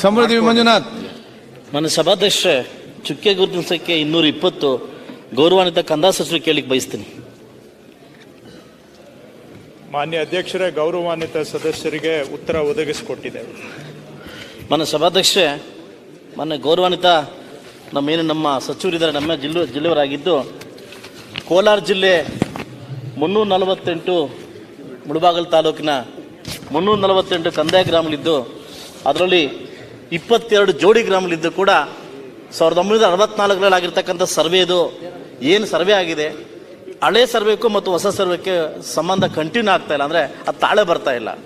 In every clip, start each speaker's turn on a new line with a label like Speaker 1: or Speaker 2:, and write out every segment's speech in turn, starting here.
Speaker 1: ಸಮೃದ್ಧಿ ಮಂಜುನಾಥ್.
Speaker 2: ನನ್ನ ಸಭಾಧ್ಯಕ್ಷರೇ ಚುಕ್ಕೆ ಗುರುತಿನ ಸಂಖ್ಯೆ ಇನ್ನೂರ ಇಪ್ಪತ್ತು. ಗೌರವಾನ್ವಿತ ಕಂದಾಯ ಸಚಿವರು ಕೇಳಿಕ್ ಬಯಸ್ತೀನಿ.
Speaker 3: ಮಾನ್ಯ ಅಧ್ಯಕ್ಷರೇ ಗೌರವಾನ್ವಿತ ಸದಸ್ಯರಿಗೆ ಉತ್ತರ ಒದಗಿಸಿಕೊಟ್ಟಿದೆ.
Speaker 2: ನನ್ನ ಸಭಾಧ್ಯಕ್ಷರೇ ಮೊನ್ನೆ ಗೌರವಾನ್ವಿತ ನಮ್ಮೇನು ನಮ್ಮ ಸಚಿವರಿದ್ದಾರೆ ನಮ್ಮ ಜಿಲ್ಲೆ ಜಿಲ್ಲೆಯವರಾಗಿದ್ದು ಕೋಲಾರ ಜಿಲ್ಲೆ ಮುನ್ನೂರ ನಲವತ್ತೆಂಟು ಮುಳಬಾಗಲ್ ತಾಲೂಕಿನ ಮುನ್ನೂರ ನಲವತ್ತೆಂಟು ಕಂದಾಯ ಗ್ರಾಮಗಳಿದ್ದು ಅದರಲ್ಲಿ ಇಪ್ಪತ್ತೆರಡು ಜೋಡಿ ಗ್ರಾಮಗಳಿದ್ದು ಕೂಡ ಸಾವಿರದ ಒಂಬೈನೂರ ಅರವತ್ನಾಲ್ಕರಲ್ಲಿ ಆಗಿರ್ತಕ್ಕಂಥ ಸರ್ವೇದು ಏನು ಸರ್ವೆ ಆಗಿದೆ? ಹಳೆ ಸರ್ವೆಗೂ ಮತ್ತು ಹೊಸ ಸರ್ವೆಕ್ಕೆ ಸಂಬಂಧ ಕಂಟಿನ್ಯೂ ಆಗ್ತಾ ಇಲ್ಲ. ಅಂದರೆ ಅದು ತಾಳೆ ಬರ್ತಾ ಇಲ್ಲ.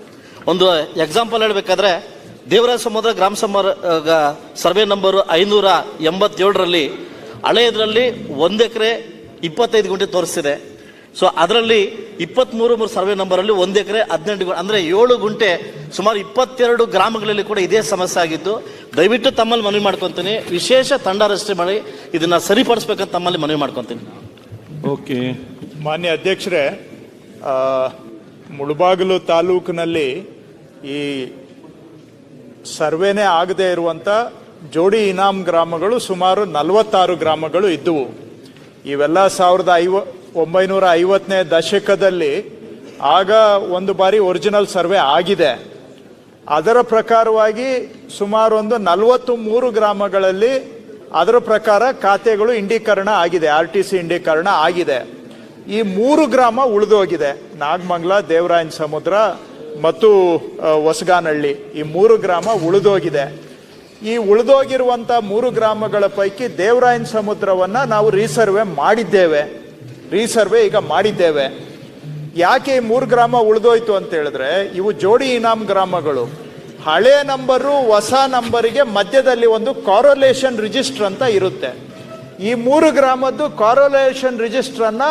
Speaker 2: ಒಂದು ಎಕ್ಸಾಂಪಲ್ ಹೇಳಬೇಕಾದ್ರೆ, ದೇವರಾಜ ಸಮುದ್ರ ಗ್ರಾಮ ಸಮರ ಸರ್ವೆ ನಂಬರು ಐನೂರ ಎಂಬತ್ತೇಳರಲ್ಲಿ ಹಳೆಯದರಲ್ಲಿ ಒಂದು ಎಕರೆ ಇಪ್ಪತ್ತೈದು ಗುಂಟೆ ತೋರಿಸ್ತಿದೆ. ಸೊ ಅದರಲ್ಲಿ ಇಪ್ಪತ್ತ್ಮೂರು ಮೂರು ಸರ್ವೆ ನಂಬರಲ್ಲಿ ಒಂದು ಎಕರೆ ಹದಿನೆಂಟು ಗು- ಅಂದರೆ ಏಳು ಗುಂಟೆ ಸುಮಾರು ಇಪ್ಪತ್ತೆರಡು ಗ್ರಾಮಗಳಲ್ಲಿ ಕೂಡ ಇದೇ ಸಮಸ್ಯೆ ಆಗಿದ್ದು ದಯವಿಟ್ಟು ತಮ್ಮಲ್ಲಿ ಮನವಿ ಮಾಡ್ಕೊತೀನಿ. ವಿಶೇಷ ತಂಡ ರಚನೆ ಮಾಡಿ ಇದನ್ನು ಸರಿಪಡಿಸ್ಬೇಕಂತ ತಮ್ಮಲ್ಲಿ ಮನವಿ ಮಾಡ್ಕೊತೀನಿ.
Speaker 1: ಓಕೆ
Speaker 3: ಮಾನ್ಯ ಅಧ್ಯಕ್ಷರೇ ಮುಳುಬಾಗಿಲು ಮುಳಬಾಗಿಲು ತಾಲೂಕಿನಲ್ಲಿ ಈ ಸರ್ವೇನೇ ಆಗದೇ ಇರುವಂಥ ಜೋಡಿ ಇನಾಮ್ ಗ್ರಾಮಗಳು ಸುಮಾರು ನಲವತ್ತಾರು ಗ್ರಾಮಗಳು ಇದ್ದವು. ಇವೆಲ್ಲ ಸಾವಿರದ ಐವ ಒಂಬೈನೂರ ಐವತ್ತನೇ ದಶಕದಲ್ಲಿ ಆಗ ಒಂದು ಬಾರಿ ಒರಿಜಿನಲ್ ಸರ್ವೆ ಆಗಿದೆ. ಅದರ ಪ್ರಕಾರವಾಗಿ ಸುಮಾರು ಒಂದು ನಲವತ್ತು ಮೂರು ಗ್ರಾಮಗಳಲ್ಲಿ ಅದರ ಪ್ರಕಾರ ಖಾತೆಗಳು ಇಂಡೀಕರಣ ಆಗಿದೆ, ಆರ್ ಟಿ ಸಿ ಇಂಡೀಕರಣ ಆಗಿದೆ. ಈ ಮೂರು ಗ್ರಾಮ ಉಳಿದೋಗಿದೆ. ನಾಗಮಂಗ್ಲ, ದೇವರಾಯನ ಸಮುದ್ರ ಮತ್ತು ಹೊಸಗಾನಹಳ್ಳಿ ಈ ಮೂರು ಗ್ರಾಮ ಉಳಿದೋಗಿದೆ. ಈ ಉಳಿದೋಗಿರುವಂಥ ಮೂರು ಗ್ರಾಮಗಳ ಪೈಕಿ ದೇವರಾಯನ ಸಮುದ್ರವನ್ನ ನಾವು ರೀಸರ್ವೆ ಮಾಡಿದ್ದೇವೆ. ರೀಸರ್ವೆ ಈಗ ಮಾಡಿದ್ದೇವೆ. ಯಾಕೆ ಮೂರು ಗ್ರಾಮ ಉಳಿದೋಯ್ತು ಅಂತ ಹೇಳಿದ್ರೆ, ಇವು ಜೋಡಿ ಇನಾಮ್ ಗ್ರಾಮಗಳು. ಹಳೆ ನಂಬರು ಹೊಸ ನಂಬರಿಗೆ ಮಧ್ಯದಲ್ಲಿ ಒಂದು ಕಾರೋಲೇಷನ್ ರಿಜಿಸ್ಟರ್ ಅಂತ ಇರುತ್ತೆ. ಈ ಮೂರು ಗ್ರಾಮದ್ದು ಕಾರೋಲೇಷನ್ ರಿಜಿಸ್ಟರ್ ಅನ್ನ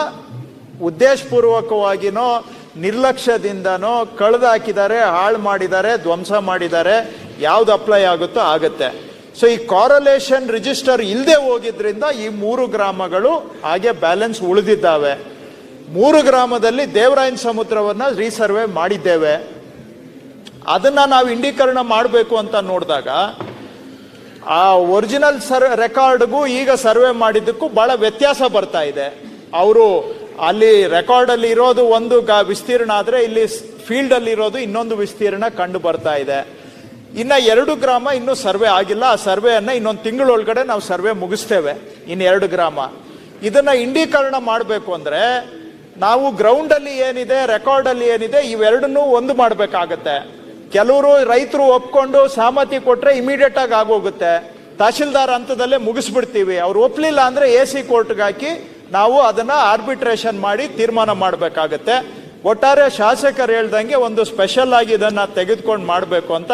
Speaker 3: ಉದ್ದೇಶಪೂರ್ವಕವಾಗಿನೋ, ನಿರ್ಲಕ್ಷ್ಯದಿಂದನೋ ಕಳೆದಾಕಿದ್ದಾರೆ, ಹಾಳು ಮಾಡಿದ್ದಾರೆ, ಧ್ವಂಸ ಮಾಡಿದ್ದಾರೆ, ಯಾವ್ದು ಅಪ್ಲೈ ಆಗುತ್ತೋ ಆಗುತ್ತೆ. ಸೊ ಈ ಕಾರಲೇಷನ್ ರಿಜಿಸ್ಟರ್ ಇಲ್ಲದೆ ಹೋಗಿದ್ರಿಂದ ಈ ಮೂರು ಗ್ರಾಮಗಳು ಹಾಗೆ ಬ್ಯಾಲೆನ್ಸ್ ಉಳಿದಿದ್ದಾವೆ. ಮೂರು ಗ್ರಾಮದಲ್ಲಿ ದೇವರಾಯನ ಸಮುದ್ರವನ್ನ ರೀಸರ್ವೆ ಮಾಡಿದ್ದೇವೆ. ಅದನ್ನ ನಾವು ಇಂಡೀಕರಣ ಮಾಡಬೇಕು ಅಂತ ನೋಡಿದಾಗ, ಆ ಒರಿಜಿನಲ್ ಸರ್ ರೆಕಾರ್ಡ್ಗೂ ಈಗ ಸರ್ವೆ ಮಾಡಿದ್ದಕ್ಕೂ ಬಹಳ ವ್ಯತ್ಯಾಸ ಬರ್ತಾ ಇದೆ. ಅವರು ಅಲ್ಲಿ ರೆಕಾರ್ಡ್ ಅಲ್ಲಿ ಇರೋದು ಒಂದು ವಿಸ್ತೀರ್ಣ ಆದ್ರೆ ಇಲ್ಲಿ ಫೀಲ್ಡ್ ಅಲ್ಲಿ ಇರೋದು ಇನ್ನೊಂದು ವಿಸ್ತೀರ್ಣ ಕಂಡು ಬರ್ತಾ ಇದೆ. ಇನ್ನ ಎರಡು ಗ್ರಾಮ ಇನ್ನೂ ಸರ್ವೆ ಆಗಿಲ್ಲ. ಆ ಸರ್ವೆಯನ್ನು ಇನ್ನೊಂದು ತಿಂಗಳೊಳಗಡೆ ನಾವು ಸರ್ವೆ ಮುಗಿಸ್ತೇವೆ. ಇನ್ನು ಎರಡು ಗ್ರಾಮ. ಇದನ್ನ ಇಂಡೀಕರಣ ಮಾಡಬೇಕು ಅಂದ್ರೆ ನಾವು ಗ್ರೌಂಡ್ ಅಲ್ಲಿ ಏನಿದೆ ರೆಕಾರ್ಡ್ ಅಲ್ಲಿ ಏನಿದೆ, ಇವೆರಡನ್ನೂ ಒಂದು ಮಾಡಬೇಕಾಗತ್ತೆ. ಕೆಲವರು ರೈತರು ಒಪ್ಕೊಂಡು ಸಹಮತಿ ಕೊಟ್ರೆ ಇಮಿಡಿಯೇಟ್ ಆಗಿ ಆಗೋಗುತ್ತೆ. ತಹಶೀಲ್ದಾರ್ ಹಂತದಲ್ಲೇ ಮುಗಿಸ್ಬಿಡ್ತೀವಿ. ಅವ್ರು ಒಪ್ಪಲಿಲ್ಲ ಅಂದ್ರೆ ಎ ಸಿ ಕೋರ್ಟ್ಗೆ ಹಾಕಿ ನಾವು ಅದನ್ನ ಆರ್ಬಿಟ್ರೇಷನ್ ಮಾಡಿ ತೀರ್ಮಾನ ಮಾಡಬೇಕಾಗತ್ತೆ. ಒಟ್ಟಾರೆ ಶಾಸಕರು ಹೇಳ್ದಂಗೆ ಒಂದು ಸ್ಪೆಷಲ್ ಆಗಿ ಇದನ್ನ ತೆಗೆದುಕೊಂಡು ಮಾಡಬೇಕು ಅಂತ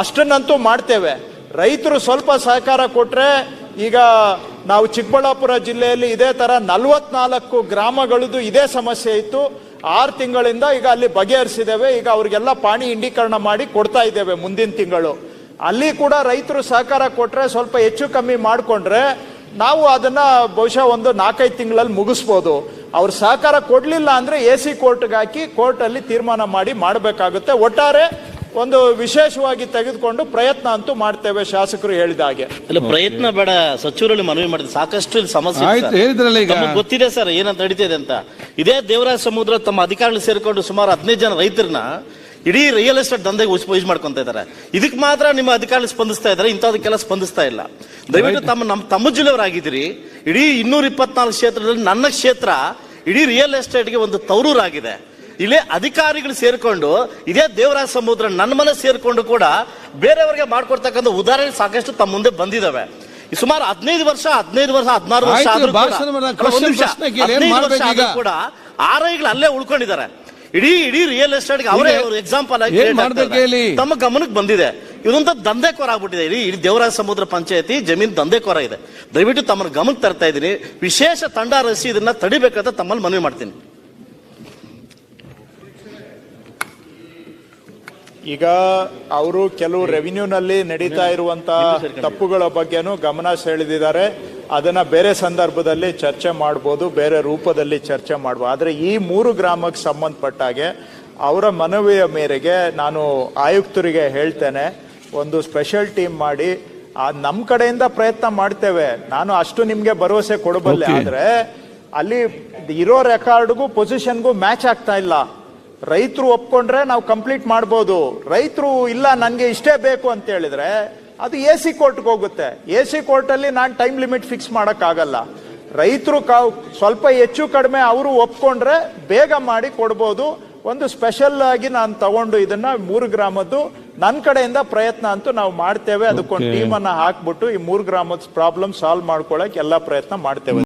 Speaker 3: ಅಷ್ಟನ್ನಂತೂ ಮಾಡ್ತೇವೆ. ರೈತರು ಸ್ವಲ್ಪ ಸಹಕಾರ ಕೊಟ್ರೆ ಈಗ ನಾವು ಚಿಕ್ಕಬಳ್ಳಾಪುರ ಜಿಲ್ಲೆಯಲ್ಲಿ ಇದೇ ತರ ನಲವತ್ನಾಲ್ಕು ಗ್ರಾಮಗಳದ್ದು ಇದೇ ಸಮಸ್ಯೆ ಇತ್ತು. ಆರು ತಿಂಗಳಿಂದ ಈಗ ಅಲ್ಲಿ ಬಗೆಹರಿಸಿದ್ದೇವೆ. ಈಗ ಅವ್ರಿಗೆಲ್ಲ ಪಾಣಿ ಇಂಡೀಕರಣ ಮಾಡಿ ಕೊಡ್ತಾ ಇದ್ದೇವೆ ಮುಂದಿನ ತಿಂಗಳು. ಅಲ್ಲಿ ಕೂಡ ರೈತರು ಸಹಕಾರ ಕೊಟ್ರೆ ಸ್ವಲ್ಪ ಹೆಚ್ಚು ಕಮ್ಮಿ ಮಾಡಿಕೊಂಡ್ರೆ ನಾವು ಅದನ್ನ ಬಹುಶಃ ಒಂದು ನಾಲ್ಕೈದು ತಿಂಗಳಲ್ಲಿ ಮುಗಿಸ್ಬೋದು. ಅವ್ರು ಸಹಕಾರ ಕೊಡಲಿಲ್ಲ ಅಂದ್ರೆ ಎ ಸಿ ಕೋರ್ಟ್ಗೆ ಹಾಕಿ ಕೋರ್ಟ್ ಅಲ್ಲಿ ತೀರ್ಮಾನ ಮಾಡಿ ಮಾಡಬೇಕಾಗುತ್ತೆ. ಒಟ್ಟಾರೆ ಒಂದು ವಿಶೇಷವಾಗಿ ತೆಗೆದುಕೊಂಡು ಪ್ರಯತ್ನ ಅಂತೂ ಮಾಡ್ತೇವೆ ಶಾಸಕರು ಹೇಳಿದ ಹಾಗೆ.
Speaker 2: ಇಲ್ಲ ಪ್ರಯತ್ನ ಬೇಡ ಸಚಿವರಲ್ಲಿ ಮನವಿ ಮಾಡಿದ ಸಾಕಷ್ಟು ಸಮಸ್ಯೆ
Speaker 1: ಆಯ್ತು, ಹೇಳಿದ್ರಲ್ಲ ಈಗ.
Speaker 2: ತಮಗೆ ಗೊತ್ತಿದೆ ಸರ್ ಏನಂತ ನಡೀತಿದೆ ಅಂತ. ಇದೇ ದೇವರಾಜ ಸಮುದ್ರ ತಮ್ಮ ಅಧಿಕಾರಿಗಳು ಸೇರಿಕೊಂಡು ಸುಮಾರು ಹದಿನೈದು ಜನ ರೈತರನ್ನ ಇಡೀ ರಿಯಲ್ ಎಸ್ಟೇಟ್ ದಂಧೆಗೆ ಯೂಸ್ ಮಾಡ್ಕೊಂತ ಇದ್ದಾರೆ. ಇದಕ್ಕೆ ಮಾತ್ರ ನಿಮ್ಮ ಅಧಿಕಾರಿಗಳು ಸ್ಪಂದಿಸ್ತಾ ಇದ್ದಾರೆ ಇಂಥದಕ್ಕೆಲ್ಲ ಸ್ಪಂದಿಸ್ತಾ ಇಲ್ಲ. ದಯವಿಟ್ಟು ತಮ್ಮ ನಮ್ಮ ತಮ್ಮ ಜಿಲ್ಲೆಯವರಾಗಿದ್ದೀರಿ ಇಡೀ ಇನ್ನೂರ ಇಪ್ಪತ್ನಾಲ್ಕು ಕ್ಷೇತ್ರದಲ್ಲಿ ನನ್ನ ಕ್ಷೇತ್ರ ಇಡೀ ರಿಯಲ್ ಎಸ್ಟೇಟ್ಗೆ ಒಂದು ತವರೂರಾಗಿದೆ ಇಲ್ಲೇ ಅಧಿಕಾರಿಗಳು ಸೇರ್ಕೊಂಡು ಇದೇ ದೇವರಾಜ ಸಮುದ್ರ ನನ್ನ ಮನೆ ಸೇರ್ಕೊಂಡು ಕೂಡ ಬೇರೆಯವರಿಗೆ ಮಾಡ್ಕೊಡ್ತಕ್ಕಂಥ ಉದಾಹರಣೆ ಸಾಕಷ್ಟು ತಮ್ಮ ಮುಂದೆ ಬಂದಿದಾವೆ. ಈ ಸುಮಾರು ಹದಿನೈದು ವರ್ಷ ಹದಿನೈದು ವರ್ಷ ಹದಿನಾರು ವರ್ಷ ಆದ್ರೂ ಕೂಡ- ಆರೈಗಳು ಅಲ್ಲೇ ಉಳ್ಕೊಂಡಿದ್ದಾರೆ. ಇಡೀ ಇಡೀ ರಿಯಲ್ ಎಸ್ಟೇಟ್ ಅವರೇ ಎಕ್ಸಾಂಪಲ್ ಆಗಿ? ತಮ್ಮ ಗಮನಕ್ಕೆ ಬಂದಿದೆ. ಇದೊಂದು ದಂಧೆಕೋರ ಆಗ್ಬಿಟ್ಟಿದೆ. ಇಡೀ ಇಡೀ ದೇವರಾಜ ಸಮುದ್ರ ಪಂಚಾಯತಿ ಜಮೀನ್ ದಂಧೆಕೋರ ಇದೆ. ದಯವಿಟ್ಟು ತಮ್ಮ ಗಮನಕ್ಕೆ ತರ್ತಾ ಇದ್ದೀನಿ. ವಿಶೇಷ ತಂಡ ರಚಿಸಿ ಇದನ್ನ ತಡಿಬೇಕಂತ ತಮ್ಮಲ್ಲಿ ಮನವಿ ಮಾಡ್ತೀನಿ.
Speaker 3: ಈಗ ಅವರು ಕೆಲವು ರೆವಿನ್ಯೂನಲ್ಲಿ ನಡೀತಾ ಇರುವಂತಹ ತಪ್ಪುಗಳ ಬಗ್ಗೆನೂ ಗಮನ ಸೆಳೆದಿದ್ದಾರೆ. ಅದನ್ನ ಬೇರೆ ಸಂದರ್ಭದಲ್ಲಿ ಚರ್ಚೆ ಮಾಡ್ಬೋದು ಬೇರೆ ರೂಪದಲ್ಲಿ ಚರ್ಚೆ ಮಾಡ್ಬೋದು. ಆದರೆ ಈ ಮೂರು ಗ್ರಾಮಕ್ಕೆ ಸಂಬಂಧಪಟ್ಟಾಗೆ ಅವರ ಮನವಿಯ ಮೇರೆಗೆ ನಾನು ಆಯುಕ್ತರಿಗೆ ಹೇಳ್ತೇನೆ ಒಂದು ಸ್ಪೆಷಲ್ ಟೀಮ್ ಮಾಡಿ ಆ ನಮ್ಮ ಕಡೆಯಿಂದ ಪ್ರಯತ್ನ ಮಾಡ್ತೇವೆ. ನಾನು ಅಷ್ಟು ನಿಮಗೆ ಭರವಸೆ ಕೊಡಬಲ್ಲೆ ಆದ್ರೆ ಅಲ್ಲಿ ಇರೋ ರೆಕಾರ್ಡ್ಗೂ ಪೊಸಿಷನ್ಗೂ ಮ್ಯಾಚ್ ಆಗ್ತಾ ಇಲ್ಲ. ರೈತರು ಒಪ್ಕೊಂಡ್ರೆ ನಾವು ಕಂಪ್ಲೀಟ್ ಮಾಡ್ಬೋದು. ರೈತರು ಇಲ್ಲ ನನಗೆ ಇಷ್ಟೇ ಬೇಕು ಅಂತ ಹೇಳಿದ್ರೆ ಅದು ಎ ಸಿ ಕೋರ್ಟ್ಗೆ ಹೋಗುತ್ತೆ. ಎ ಸಿ ಕೋರ್ಟಲ್ಲಿ ನಾನು ಟೈಮ್ ಲಿಮಿಟ್ ಫಿಕ್ಸ್ ಮಾಡೋಕ್ಕಾಗಲ್ಲ. ರೈತರು ಸ್ವಲ್ಪ ಹೆಚ್ಚು ಕಡಿಮೆ ಅವರು ಒಪ್ಕೊಂಡ್ರೆ ಬೇಗ ಮಾಡಿ ಕೊಡ್ಬೋದು. ಒಂದು ಸ್ಪೆಷಲ್ ಆಗಿ ನಾನು ತಗೊಂಡು ಇದನ್ನ ಮೂರು ಗ್ರಾಮದ್ದು ನನ್ನ ಕಡೆಯಿಂದ ಪ್ರಯತ್ನ ಅಂತೂ ನಾವು ಮಾಡ್ತೇವೆ. ಅದಕ್ಕೊಂದು ಟೀಮನ್ನು ಹಾಕ್ಬಿಟ್ಟು ಈ ಮೂರು ಗ್ರಾಮದ ಪ್ರಾಬ್ಲಮ್ ಸಾಲ್ವ್ ಮಾಡ್ಕೊಳಕ್ ಎಲ್ಲ ಪ್ರಯತ್ನ ಮಾಡ್ತೇವೆ.